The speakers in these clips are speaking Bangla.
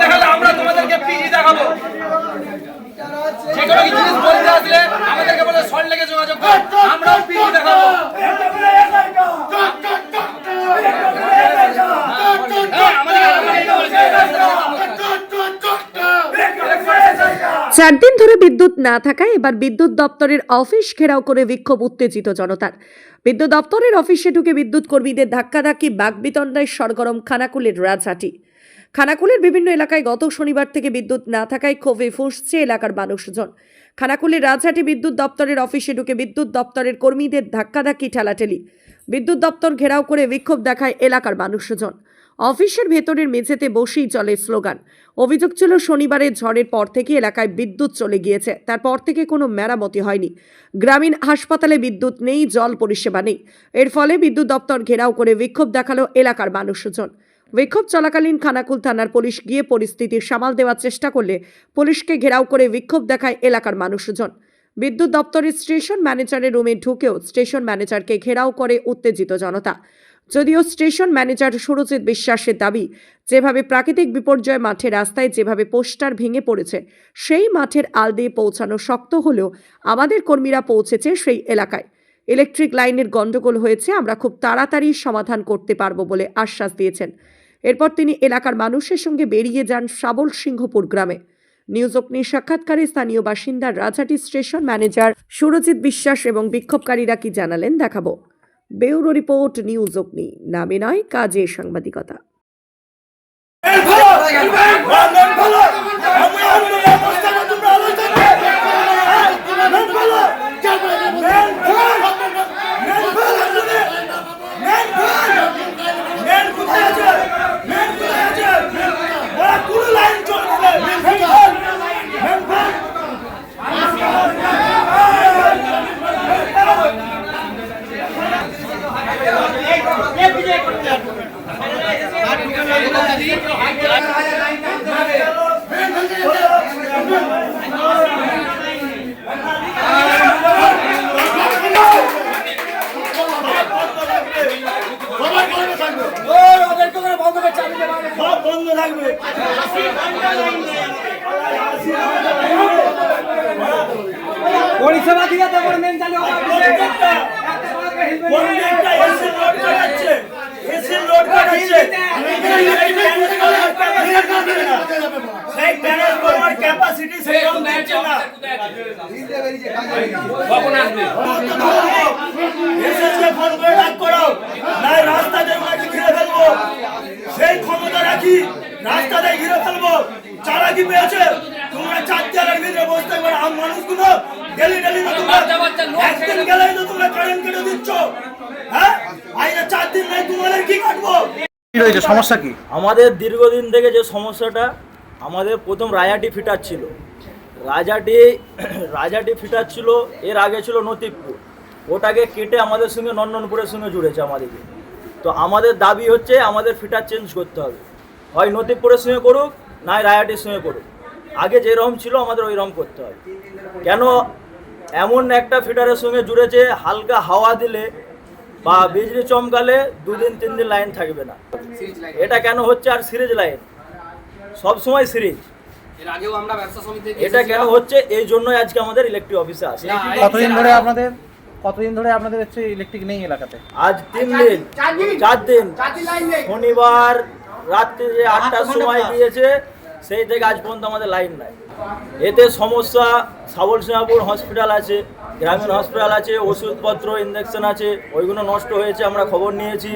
দেখালে আমরা তোমাদেরকে পিজি দেখাবো। চার দিন ধরে বিদ্যুৎ না থাকায় এবার বিদ্যুৎ দপ্তরের অফিস ঘেরাও করে বিক্ষোভ উত্তেজিত জনতার। বিদ্যুৎ দপ্তরের অফিসে ঢুকে বিদ্যুৎ কর্মীদের ধাক্কাধাক্কি, বাগবিতণ্ডায় সরগরম খানাকুলের রাজহাটি। খানাকুলের বিভিন্ন এলাকায় গত শনিবার থেকে বিদ্যুৎ না থাকায় ক্ষোভে ফুঁসছে এলাকার মানুষজন। খানাকুলের রাজহাটি বিদ্যুৎ দপ্তরের অফিসে ঢুকে বিদ্যুৎ দপ্তরের কর্মীদের ধাক্কাধাক্কি ঠেলাঠেলি। বিদ্যুৎ দপ্তর ঘেরাও করে বিক্ষোভ দেখায় এলাকার মানুষজন। অফিসের ভেতরের মেঝেতে বসেই চলে স্লোগান। অভিযোগ ছিল শনিবারের ঝড়ের পর থেকে এলাকায় বিদ্যুৎ চলে গিয়েছে। তারপর থেকে কোনো মেরামতি হয়নি। গ্রামীণ হাসপাতালে বিদ্যুৎ নেই, জল পরিষেবা নেই। এর ফলে বিদ্যুৎ দপ্তর ঘেরাও করে বিক্ষোভ দেখাল এলাকার মানুষজন। বিক্ষোভ চলাকালীন খানাকুল থানার পুলিশ গিয়ে পরিস্থিতি সামাল দেওয়ার চেষ্টা করলে পুলিশকে ঘেরাও করে বিক্ষোভ দেখায় এলাকার মানুষজন। বিদ্যুৎ দপ্তরের স্টেশন ম্যানেজারের রুমে ঢুকেও স্টেশন ম্যানেজারকে ঘেরাও করে উত্তেজিত জনতা। যদিও স্টেশন ম্যানেজার সুরজিৎ বিশ্বাসের দাবি, যেভাবে প্রাকৃতিক বিপর্যয় মাঠে রাস্তায় যেভাবে পোস্টার ভেঙে পড়েছে, সেই মাঠের আল দিয়ে পৌঁছানো শক্ত হলেও আমাদের কর্মীরা পৌঁছেছে সেই এলাকায়। ইলেকট্রিক লাইনের গন্ডগোল হয়েছে, আমরা খুব তাড়াতাড়ি সমাধান করতে পারব বলে আশ্বাস দিয়েছেন। এরপর তিনি এলাকার মানুষের সঙ্গে বেরিয়ে যান শাবল সিংহপুর গ্রামে। নিউজ অগ্নির সাক্ষাৎকারে স্থানীয় বাসিন্দা রাজাটি স্টেশন ম্যানেজার সুরজিৎ বিশ্বাস এবং বিক্ষোভকারীরা কি জানালেন দেখাবো। বেউরো রিপোর্ট, নিউজ অগ্নি। নামে নয়, কাজে সাংবাদিকতা। পরিষেবা দিয়ে তারপরে প্রত্যেকটা প্রত্যেকটা এসি লোড কাটাচ্ছে এসি লোড কাটাচ্ছে সেই ট্রান্সফরমার ক্যাপাসিটি সেরকম দিচ্ছে না কখন আসবে এসএসকে ফোন করে ডাক করাও নাই রাস্তাতে ওনাকে ঘিরে ফেলব সেই ক্ষমতা রাখি রাস্তাতে ঘিরে ফেলব চারা কি পেয়েছে তোমরা চার দেওয়ালের ভিতরে বসতে পারো আম মানুষগুলো ডেলি ডেলি তো তোমরা বাচ্চা বাচ্চা লোক একদিন গেলেই তো তোমরা কারেন্ট কেটে দিচ্ছ হ্যাঁ আইনে চার দিন নাই তোমাদের কি কাটবো কি রয়েছে সমস্যা কি? আমাদের দীর্ঘদিন থেকে যে সমস্যাটা, আমাদের প্রথম রাজাটি ফিটার ছিল রাজাটি রাজাটি ফিটার ছিল এর আগে ছিল নতিবপুর। ওটাকে কেটে আমাদের সঙ্গে নন্দনপুরের সঙ্গে জুড়েছে আমাদেরকে। তো আমাদের দাবি হচ্ছে আমাদের ফিটার চেঞ্জ করতে হবে। হয় নতিবপুরের সঙ্গে করুক নয় রায়াটির সঙ্গে করুক। আগে যেরকম ছিল আমাদের ওই রকম করতে হবে। কেন এমন একটা ফিটারের সঙ্গে জুড়েছে, হালকা হাওয়া দিলে বা বিজলি চমকালে দুদিন তিন দিন লাইন থাকবে না। এটা কেন হচ্ছে আর সিরিজ লাইন? সব সময় সিরিজ। এর আগেও আমরা ব্যবসা সমিতি থেকে এটা কেন হচ্ছে? এই জন্যই আজকে আমাদের ইলেকট্রিক অফিসে আসে। কতদিন ধরে আপনাদের কতদিন ধরে আপনাদের হচ্ছে ইলেকট্রিক নেই এলাকাতে? আজ তিন দিন। চার দিন। শনিবার রাত্রি যে আটটার সময় দিয়েছে সেই থেকে আজ পর্যন্ত আমাদের লাইন নাই। এতে সমস্যা সাবল সিংহাপুর হসপিটাল আছে, গ্রামীণ হসপিটাল আছে, ওষুধপত্র ইঞ্জেকশন আছে, ওইগুলো নষ্ট হয়েছে, আমরা খবর নিয়েছি।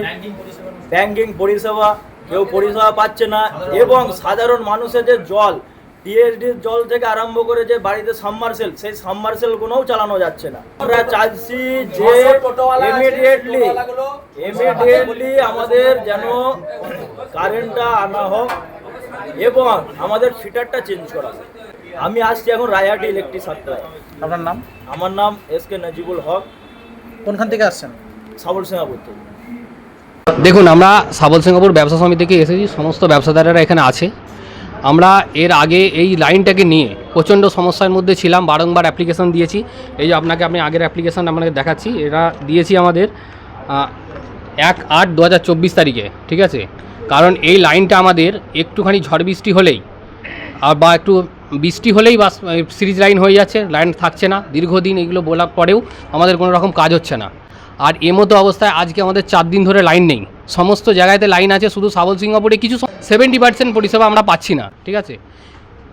ব্যাঙ্কিং পরিষেবা, কেউ পরিষেবা পাচ্ছে না, এবং সাধারণ মানুষের যে জল টিএসডির জল থেকে আরম্ভ করে যে বাড়িতে সাবমার্সেল সেই সাবমার্সেলগুলোও চালানো যাচ্ছে না। আমরা চাইছি যে ইমিডিয়েটলি ইমিডিয়েটলি আমাদের যেন কারেন্টটা আনা হোক এবং আমাদের ফিটারটা চেঞ্জ করা। আমি আসছি এখন রায়াটি ইলেকট্রিক সাপ্লাই। আপনার নাম? আমার নাম এস কে নাজিবুল হক। কোনখান থেকে আসছেন? সাবল সিংহাপুর থেকে। দেখুন আমরা সাবল সিঙ্গাপুর ব্যবসা সমিতি থেকে এসেছি সমস্ত ব্যবসাদারেরা এখানে আছে। আমরা এর আগে এই লাইনটাকে নিয়ে প্রচণ্ড সমস্যার মধ্যে ছিলাম বারংবার অ্যাপ্লিকেশন দিয়েছি। এই যে আপনাকে আমি আগের অ্যাপ্লিকেশন আপনাকে দেখাচ্ছি এরা দিয়েছি আমাদের এক আট দু হাজার চব্বিশ তারিখে ঠিক আছে? কারণ এই লাইনটা আমাদের একটুখানি ঝড় বৃষ্টি হলেই, আর বা একটু বৃষ্টি হলেই বাস সিরিজ লাইন হয়ে যাচ্ছে, লাইন থাকছে না, দীর্ঘদিন এগুলো বলার পরেও আমাদের কোনো রকম কাজ হচ্ছে না। আর এমতো অবস্থায় আজকে আমাদের চার দিন ধরে লাইন নেই। সমস্ত জায়গাতে লাইন আছে, শুধু সাবল সিঙ্গাপুরে কিছু সেভেন্টি পার্সেন্ট পরিষেবা আমরা পাচ্ছি না, ঠিক আছে?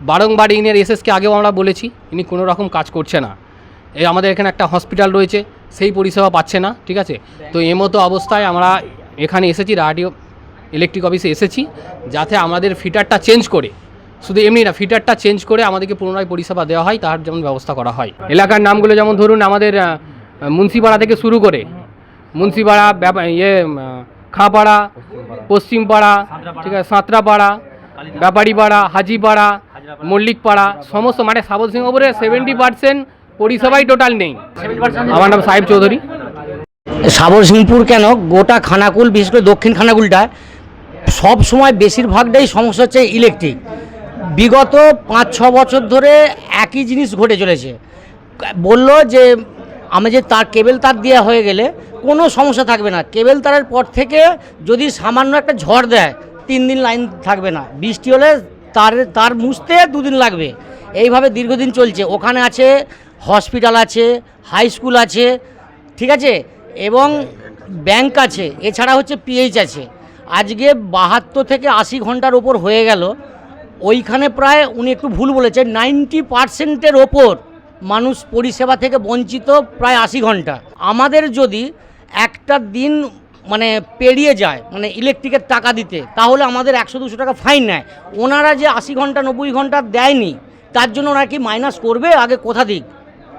বারংবার ইনের এসএসকে আগেও আমরা বলেছি, ইনি কোনো রকম কাজ করছে না। এই আমাদের এখানে একটা হসপিটাল রয়েছে, সেই পরিষেবা পাচ্ছে না, ঠিক আছে? তো এমতো অবস্থায় আমরা এখানে এসেছি, রাডিও ইলেকট্রিক অফিসে এসেছি, যাতে আমাদের ফিটারটা চেঞ্জ করে। শুধু এমনি না, ফিটারটা চেঞ্জ করে আমাদেরকে পুনরায় পরিষেবা দেওয়া হয়, তার যেমন ব্যবস্থা করা হয়। এলাকার নামগুলো যেমন ধরুন, আমাদের মুন্সিপাড়া থেকে শুরু করে, মুন্সিপাড়া ইয়ে খাঁপাড়া, পশ্চিমপাড়া, ঠিক আছে, সাঁতরাপাড়া, ব্যাপারীপাড়া, হাজিপাড়া, মল্লিকপাড়া, সমস্ত মানে সাবল সিংহপুরে সেভেন্টি পার্সেন্ট পরিষেবাই টোটাল নেই। আমার নাম সাহেব চৌধুরী। সাবর সিংপুর কেন? গোটা খানাকুল, বিশেষ করে দক্ষিণ খানাকুলটা সব সময় বেশিরভাগটাই সমস্যা হচ্ছে ইলেকট্রিক বিগত পাঁচ, ছ বছর ধরে একই জিনিস ঘটে চলেছে। বলল যে, আমি যে তার কেবেল তার দেওয়া হয়ে গেলে কোনো সমস্যা থাকবে না। কেবেল তারের পর থেকে যদি সামান্য একটা ঝড় দেয়, তিন দিন লাইন থাকবে না। বৃষ্টি হলে তার তার মুছতে দুদিন লাগবে। এইভাবে দীর্ঘদিন চলছে। ওখানে আছে, হসপিটাল আছে, হাই স্কুল আছে, ঠিক আছে? এবং ব্যাংক আছে, এছাড়া হচ্ছে পিএইচ আছে। আজকে বাহাত্তর থেকে আশি ঘণ্টার ওপর হয়ে গেল। ওইখানে প্রায় উনি একটু ভুল বলেছেন নাইনটি পার্সেন্টের ওপর মানুষ পরিষেবা থেকে বঞ্চিত প্রায় আশি ঘণ্টা। আমাদের যদি একটা দিন মানে পেরিয়ে যায় মানে ইলেকট্রিকের টাকা দিতে তাহলে আমাদের একশো দুশো টাকা ফাইন নেয়। ওনারা যে আশি ঘণ্টা নব্বই ঘণ্টা দেয়নি তার জন্য ওনারা কি মাইনাস করবে? আগে কোথা দিক?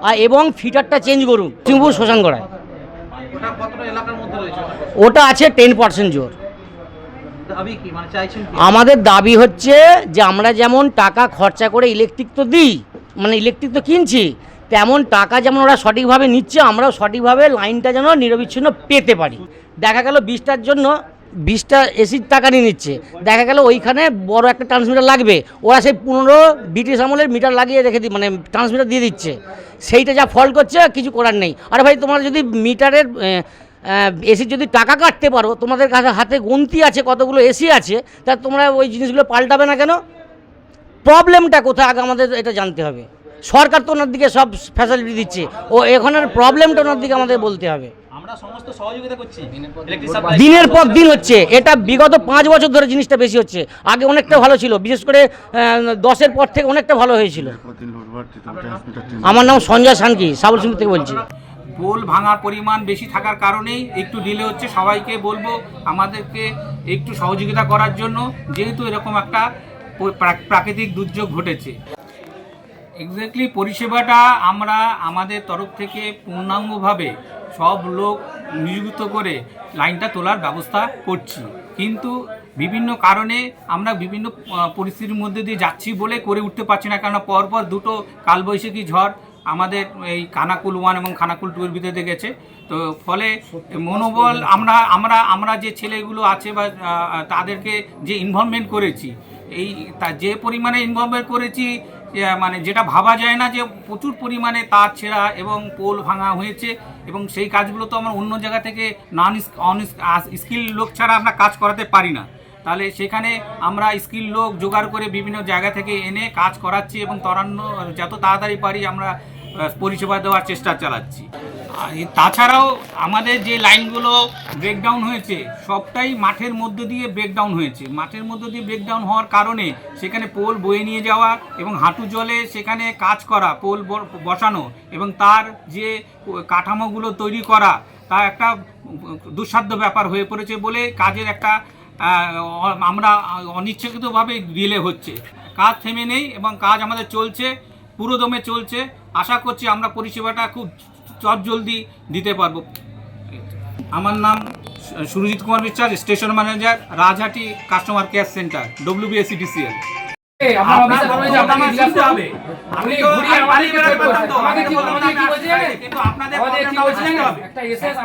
আর এবং ফিটারটা চেঞ্জ করুন। সিংপুর শ্মশান করায় ওটা আছে টেন পার্সেন্ট জোর দাবি কি মানে চাইছেন কি আমাদের দাবি হচ্ছে যে আমরা যেমন টাকা খরচা করে ইলেকট্রিক তো দিই মানে ইলেকট্রিক তো কিনছি, তেমন টাকা যেমন ওরা সঠিকভাবে নিচ্ছে, আমরাও সঠিকভাবে লাইনটা যেন নিরবিচ্ছিন্ন পেতে পারি। দেখা গেল বিশটার জন্য বিশটা এসির টাকা নিয়ে নিচ্ছে। দেখা গেল ওইখানে বড় একটা ট্রান্সমিটার লাগবে, ওরা সেই পনেরো ব্রিটিশ আমলের মিটার লাগিয়ে রেখে দি মানে ট্রান্সমিটার দিয়ে দিচ্ছে। সেইটা যা ফল্ট করছে, কিছু করার নেই। আরে ভাই, তোমার যদি মিটারের এসির যদি টাকা কাটতে পারো তোমাদের কাছে হাতে গুনতি আছে কতগুলো এসি আছে তা তোমরা ওই জিনিসগুলো পাল্টাবে না কেন? প্রবলেমটা কোথায়? আগে আমাদের এটা জানতে হবে। সরকার তো ওনার দিকে সব ফ্যাসিলিটি দিচ্ছে। ও এখানের প্রবলেমটা ওনার দিকে আমাদের বলতে হবে। আমরা সমস্ত সহযোগিতা করছি। ইলেকট্রিক সাপ্লাই দিনের পর দিন হচ্ছে। এটা বিগত পাঁচ বছর ধরে জিনিসটা বেশি হচ্ছে। আগে অনেকটা ভালো ছিল। বিশেষ করে দশের পর থেকে অনেকটা ভালো হয়েছিল। আমার নাম সঞ্জয় সানকি সাবল সিং থেকে বলছি। পোল ভাঙার পরিমাণ বেশি থাকার কারণেই একটু ডিলে হচ্ছে। সবাইকে বলব আমাদেরকে একটু সহযোগিতা করার জন্য, যেহেতু এরকম একটা প্রাকৃতিক দুর্যোগ ঘটেছে। এক্স্যাক্টলি পরিষেবাটা আমরা আমাদের তরফ থেকে পূর্ণাঙ্গভাবে সব লোক নিযুক্ত করে লাইনটা তোলার ব্যবস্থা করছি। কিন্তু বিভিন্ন কারণে আমরা বিভিন্ন পরিস্থিতির মধ্যে দিয়ে যাচ্ছি বলে করে উঠতে পারছি না কারণ পরপর দুটো কালবৈশাখী ঝড় আমাদের এই খানাকুল ওয়ান এবং খানাকুল টু এর ভিতরে গেছে। তো ফলে মনোবল আমরা আমরা আমরা যে ছেলেগুলো আছে বা তাদেরকে যে ইনভলভমেন্ট করেছি এই তা যে পরিমাণে ইনভলভমেন্ট করেছি মানে যেটা ভাবা যায় না যে প্রচুর পরিমাণে তার ছেঁড়া এবং পোল ভাঙা হয়েছে এবং সেই কাজগুলো তো আমরা অন্য জায়গা থেকে নন অন স্কিল লোক ছাড়া আমরা কাজ করাতে পারি না। তাহলে সেখানে আমরা স্কিল লোক জোগাড় করে বিভিন্ন জায়গা থেকে এনে কাজ করাচ্ছি এবং তরান্ন যত তাড়াতাড়ি পারি আমরা পরিষেবা দেওয়ার চেষ্টা চালাচ্ছি। তাছাড়াও আমাদের যে লাইনগুলো ব্রেকডাউন হয়েছে, সবটাই মাঠের মধ্যে দিয়ে ব্রেকডাউন হয়েছে। মাঠের মধ্যে দিয়ে ব্রেকডাউন হওয়ার কারণে সেখানে পোল বয়ে নিয়ে যাওয়া এবং হাঁটু জলে সেখানে কাজ করা, পোল বসানো এবং তার যে কাঠামোগুলো তৈরি করা, তা একটা দুঃসাধ্য ব্যাপার হয়ে পড়েছে বলে কাজের একটা আমরা অনিচ্ছাকৃতভাবে ডিলে হচ্ছে। কাজ থেমে নেই এবং কাজ আমাদের চলছে। পুরোদমে চলছে। আশা করছি আমরা পরিষেবাটা খুব চটজলদি দিতে পারব। আমার নাম Surajit Kumar Biswas station manager Rajhati customer care centre WBSEDCL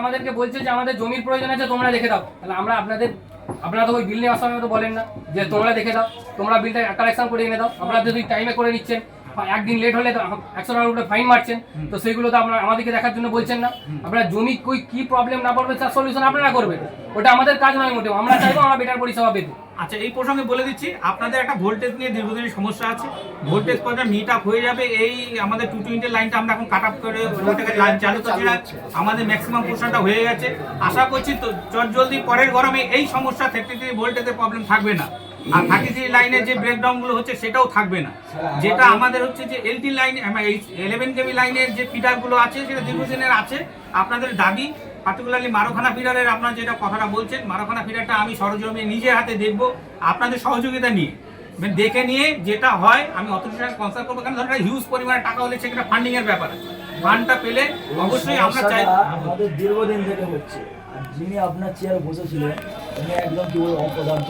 আমাদেরকে বলছে আমাদেরকে যে আমাদের জমির প্রয়োজন আছে তোমরা দেখে দাও। তাহলে আমরা আপনাদের আপনারা তো ওই বিল নেওয়ার সময় তো বলেন না। যে তোমরা দেখে দাও। তোমরা বিলটা কালেকশন করে এনে দাও। আপনারা যদি টাইমে করে নিচ্ছেন একদিন লেট হলে একশো টাকার উপরে ফাইন মারছেন। তো সেগুলো তো আপনারা আমাদেরকে দেখার জন্য বলছেন না। আপনারা জমি কই কি প্রবলেম না পড়বে তার সলিউশন আপনারা করবেন। ওটা আমাদের কাজ নয় মোটেও। আমরা চাইব আমরা বেটার পরিষেবা পেতে। আচ্ছা এই প্রসঙ্গে বলে দিচ্ছি আপনাদের একটা ভোল্টেজ নিয়ে দীর্ঘদিনের সমস্যা আছে। ভোল্টেজ পর্যন্ত মিট আপ হয়ে যাবে এই আমাদের টু টোয়েন্টি লাইনটা আমরা এখন কাট আপ করে ওটাকে লাইন চালু করছি না। আমাদের ম্যাক্সিমাম পোর্শনটা হয়ে গেছে। আশা করছি তো চট জলদি পরের গরমে এই সমস্যা থেকে ভোল্টেজের প্রবলেম থাকবে না। আর থার্টি থ্রি লাইনের যে ব্রেকডাউনগুলো হচ্ছে সেটাও থাকবে না। যেটা আমাদের হচ্ছে যে এলটি লাইন ইলেভেন কেবি লাইনের যে ফিডারগুলো আছে সেটা দীর্ঘদিনের আছে। আপনাদের দাবি পার্টিকুলারলি মারোখানা ফিডারের আপনার যেটা কথাটা বলছেন মারোখানা ফিডারটা আমি সরজমে নিজের হাতে দেখব আপনাদের সহযোগিতা নিয়ে। দেখে নিয়ে যেটা হয় আমি সাথে কনসাল্ট করব কারণ ধরেন হিউজ পরিমাণে টাকা হলে সেখানে ফান্ডিং এর ব্যাপার আছে। ফান্ডটা পেলে অবশ্যই আমরা চাই আমাদের দীর্ঘদিন থেকে হচ্ছে। যিনি আপনার চেয়ারে বসেছিলেন উনি একদম কি বলব অপদার্থ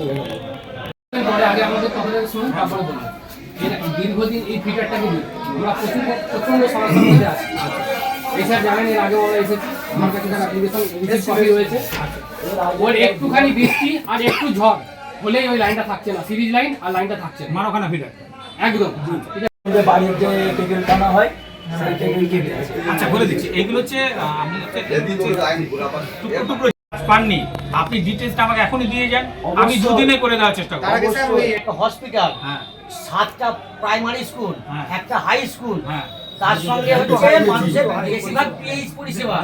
আগে আমাদের কথাটা শুনুন তারপরে বলুন। দীর্ঘদিন এই ফিটারটাকে নিয়ে আমরা প্রচুর প্রচণ্ড সমস্যার মধ্যে আছি। এই স্যার জানেন এর আগেও আমরা কাছে তার অ্যাপ্লিকেশন কপি রয়েছে ওর একটুখানি বৃষ্টি আর একটু ঝড় হলেই ওই লাইনটা থাকছে না। সিরিজ লাইন আর লাইনটা থাকছে না। মারোখানা ফিডার একদম। ঠিক আছে বাড়ির যে কেকেল টানা হয় আচ্ছা বলে দিচ্ছি। এইগুলো হচ্ছে আমি হচ্ছে টুকরো টুকরো পাননি। আপনি ডিটেলসটা আমাকে এখনই দিয়ে যান। আমি দুদিনে করে দেওয়ার চেষ্টা করব। একটা হসপিটাল হ্যাঁ। সাতটা প্রাইমারি স্কুল হ্যাঁ। একটা হাই স্কুল হ্যাঁ। তার সঙ্গে হচ্ছে মানুষের বেশিরভাগ পিএইচ পরিষেবা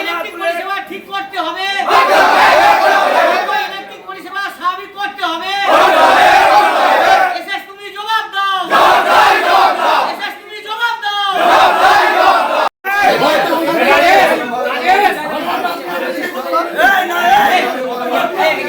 ইলেকট্রিক পরিষেবা ঠিক করতে হবে ইলেকট্রিক পরিষেবা স্বাভাবিক করতে হবে এসএস তুমি জবাব দাও এসএস তুমি জবাব দাও এই না এই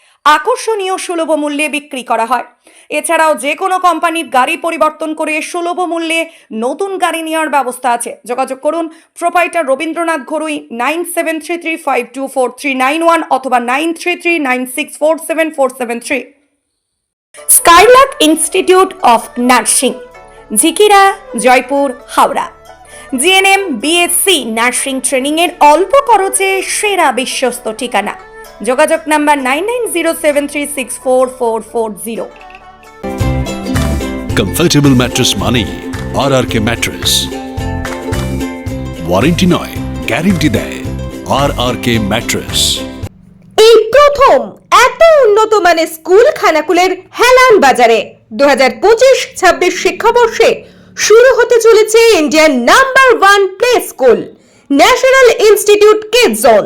আকর্ষণীয় সুলভ মূল্যে বিক্রি করা হয়। এছাড়াও যে কোনো কোম্পানির গাড়ি পরিবর্তন করে সুলভ মূল্যে নতুন গাড়ি নেওয়ার ব্যবস্থা আছে। যোগাযোগ করুন proprietor Rabindranath Gharui nine seven three three five two four three nine one অথবা nine three three nine six four seven four seven three. Skylark Institute of nursing, Jhikira, Jaipur, Howrah. GNM, BSc nursing ট্রেনিংয়ের অল্প খরচে সেরা বিশ্বস্ত ঠিকানা। যোগাযোগ number nine nine zero seven three six four four four zero. Comfortable mattress মানেই R R K mattress warranty নয় গ্যারেন্টি দেয় আর আর কে ম্যাট্রেস এই প্রথম এত উন্নত মানের স্কুল খানাকুলের হেলান বাজারে দু হাজার পঁচিশ ছাব্বিশ শিক্ষাবর্ষে শুরু হতে চলেছে Indian number one play school national institute kid zone